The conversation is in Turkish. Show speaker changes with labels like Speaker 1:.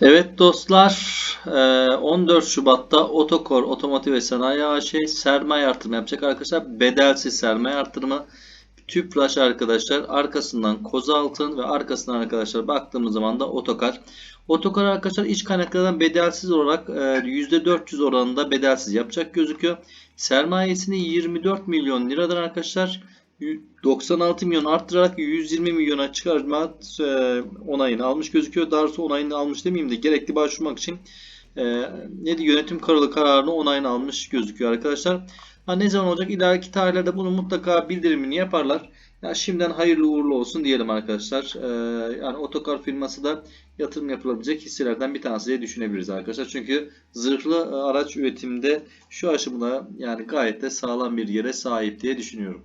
Speaker 1: Evet dostlar, eee, 14 Şubat'ta Otokor Otomotiv ve Sanayi AŞ sermaye artırımı yapacak arkadaşlar. Bedelsiz sermaye artırımı. Tüpraş arkadaşlar, arkasından Kozaltın ve arkasından arkadaşlar baktığımız zaman da Otokar. Otokar arkadaşlar iç kaynaklardan bedelsiz olarak eee, %400 oranında bedelsiz yapacak gözüküyor. Sermayesini 24 milyon liradan arkadaşlar 96 milyon arttırarak 120 milyona çıkarma e, onayını almış gözüküyor. Daha doğrusu onayını almış demeyeyim de gerekli başvurmak için e, ne diyor yönetim kurulu kararını onayını almış gözüküyor arkadaşlar. Ha, ne zaman olacak? İleriki tarihlerde bunu mutlaka bildirimini yaparlar. Ya şimdiden hayırlı uğurlu olsun diyelim arkadaşlar. E, yani otokar firması da yatırım yapılabilecek hisselerden bir tanesi diye düşünebiliriz arkadaşlar. Çünkü zırhlı e, araç üretiminde şu aşımada yani gayet de sağlam bir yere sahip diye düşünüyorum.